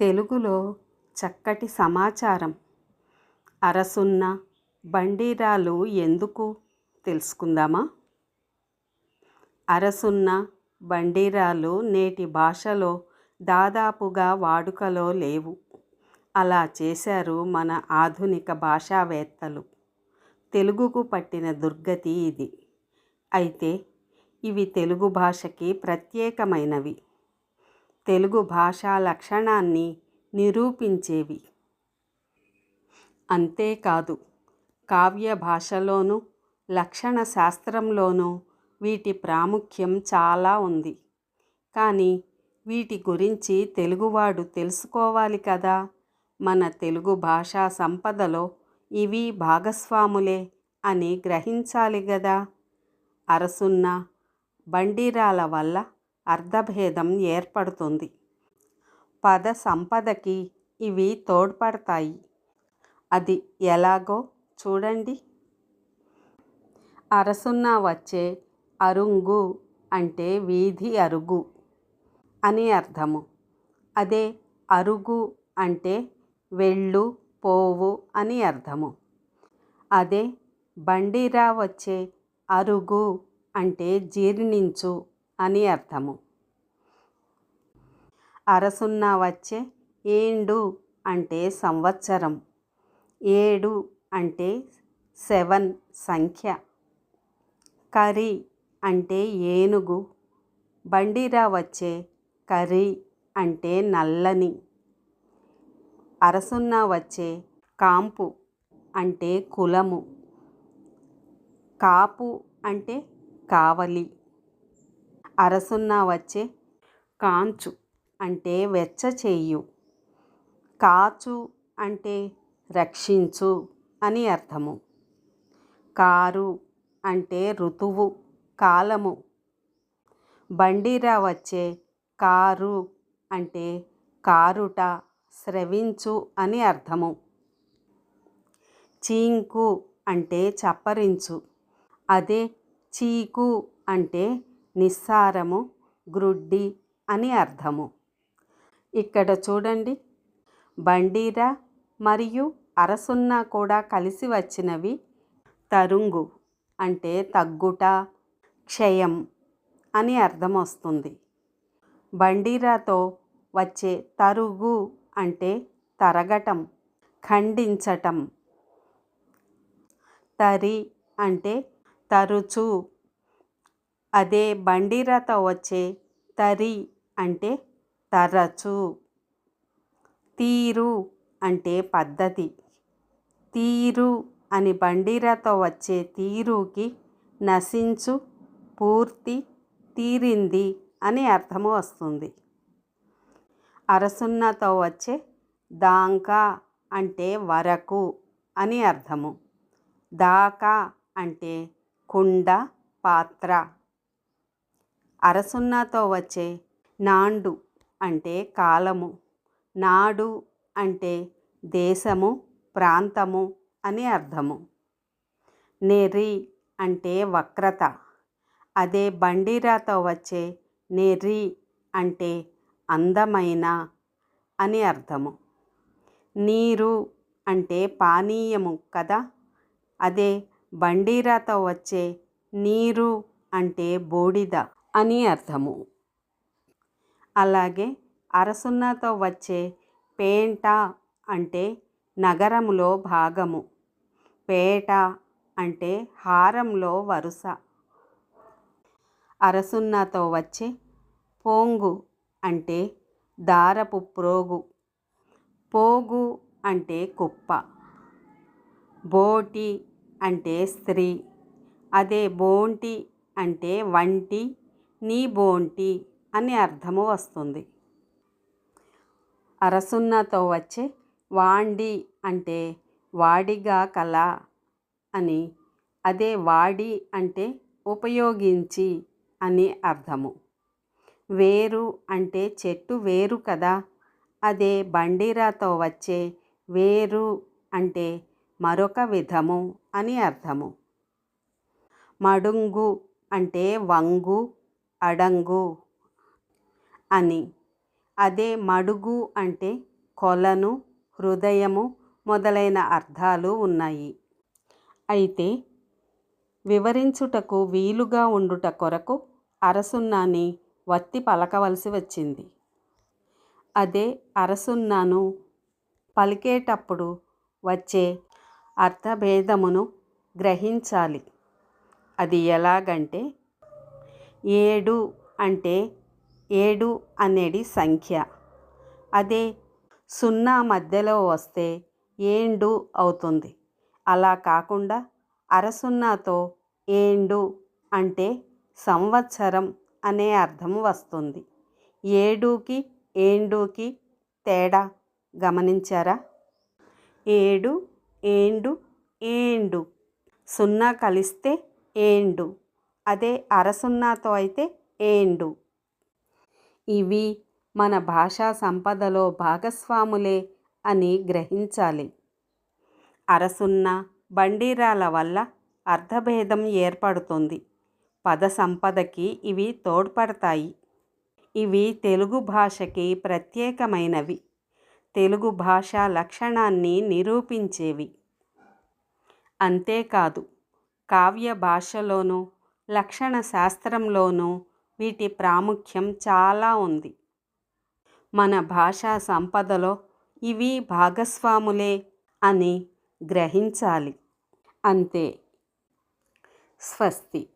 తెలుగులో చక్కటి సమాచారం. అరసున్న బండిరాలు ఎందుకు? తెలుసుకుందామా? అరసున్న బండిరాలు నేటి భాషలో దాదాపుగా వాడుకలో లేవు. అలా చేశారు మన ఆధునిక భాషావేత్తలు. తెలుగుకు పట్టిన దుర్గతి ఇది. అయితే ఇవి తెలుగు భాషకి ప్రత్యేకమైనవి. తెలుగు భాషా లక్షణాన్ని నిరూపించేవి. అంతేకాదు కావ్య భాషలోనూ లక్షణ శాస్త్రంలోనూ వీటి ప్రాముఖ్యం చాలా ఉంది. కానీ వీటి గురించి తెలుగువాడు తెలుసుకోవాలి కదా! మన తెలుగు భాషా సంపదలో ఇవి భాగస్వాములే అని గ్రహించాలి గదా అరసున్న బండిరాల వల్ల అర్థభేదం ఏర్పడుతుంది. పద సంపదకి ఇవి తోడ్పడతాయి. అది ఎలాగో చూడండి. అరసున్న వచ్చే అరుంగు అంటే వీధి అరుగు అని అర్థము. అదే అరుగు అంటే వెళ్ళు పోవు అని అర్థము. అదే బండిరా వచ్చే అరుగు అంటే జీర్ణించు అని అర్థము. అరసున్న వచ్చే ఏండు అంటే సంవత్సరం. ఏడు అంటే సెవెన్ సంఖ్య. కరి అంటే ఏనుగు. బండిరా వచ్చే కరీ అంటే నల్లని. అరసున్న వచ్చే కాంపు అంటే కులము. కాపు అంటే కావలి. అరసున్న వచ్చే కాంచు అంటే వెచ్చ చేయు. కాచు అంటే రక్షించు అని అర్థము. కారు అంటే ఋతువు కాలము. బండిరా వచ్చే కారు అంటే కారుట స్రవించు అని అర్థము. చీంకు అంటే చప్పరించు. అదే చీకు అంటే నిస్సారము గ్రుడ్డి అని అర్థము. ఇక్కడ చూడండి. బండీరా మరియు అరసున్న కూడా కలిసి వచ్చినవి తరుంగు అంటే తగ్గుట క్షయం అని అర్థం వస్తుంది. బండీరాతో వచ్చే తరుగు అంటే తరగటం ఖండించటం. తరి అంటే తరుచు అదే బండిరతో వచ్చే తరి అంటే తరచు. తీరు అంటే పద్ధతి. తీరు అని బండిరతో వచ్చే తీరుకి నశించు పూర్తి తీరింది అని అర్థము వస్తుంది. అరసున్నతో వచ్చే దాంకా అంటే వరకు అని అర్థము. దాకా అంటే కుండ పాత్ర. అరసున్నతో వచ్చే నాండు అంటే కాలము నాడు అంటే దేశము ప్రాంతము అని అర్థము. నెరి అంటే వక్రత. అదే బండిరాతో వచ్చే నెరి అంటే అందమైన అని అర్థము. నీరు అంటే పానీయము కదా? అదే బండీరాతో వచ్చే నీరు అంటే బూడిద. అని అర్థము. అలాగే అరసున్నతో వచ్చే పేంట అంటే నగరములో భాగము. పేట అంటే హారంలో వరుస. అరసున్నతో వచ్చే పోంగు అంటే దారపు ప్రోగు. పోగు అంటే కుప్ప. బోటి అంటే స్త్రీ. అదే బోంటి అంటే వంటి నీ బోంటి అని అర్థము వస్తుంది. అరసున్నతో వచ్చే వాండి అంటే వాడిగా కల అని అదే వాడి అంటే ఉపయోగించి అని అర్థము. వేరు అంటే చెట్టు వేరు కదా అదే బండిరాతో వచ్చే వేరు అంటే మరొక విధము అని అర్థము. మడుంగు అంటే వంగు అడంగు అని. అదే మడుగు అంటే కొలను హృదయము మొదలైన అర్థాలు ఉన్నాయి. అయితే వివరించుటకు వీలుగా ఉండుట కొరకు అరసున్నాని వత్తి పలకవలసి వచ్చింది. అదే అరసున్నాను పలికేటప్పుడు వచ్చే అర్థభేదమును గ్రహించాలి. అది ఎలాగంటే ఏడు అంటే ఏడు అనేది సంఖ్య. అదే సున్నా మధ్యలో వస్తే ఏండు అవుతుంది. అలా కాకుండా అరసున్నాతో ఏండు అంటే సంవత్సరం అనే అర్థం వస్తుంది. ఏడుకి ఏండుకి తేడా గమనించారా? ఏడు ఏండు ఏండు. సున్నా కలిస్తే ఏండు. అదే అరసున్నాతో అయితే ఏండు. ఇవి మన భాషా సంపదలో భాగస్వాములే అని గ్రహించాలి. అరసున్న బండీరాల వల్ల అర్థభేదం ఏర్పడుతుంది. పద సంపదకి ఇవి తోడ్పడతాయి. ఇవి తెలుగు భాషకి ప్రత్యేకమైనవి. తెలుగు భాష లక్షణాన్ని నిరూపించేవి. అంతేకాదు కావ్య భాషలోనూ లక్షణ శాస్త్రంలోనూ వీటి ప్రాముఖ్యం చాలా ఉంది. మన భాషా సంపదలో ఇవి భాగస్వాములే అని గ్రహించాలి. అంతే. స్వస్తి.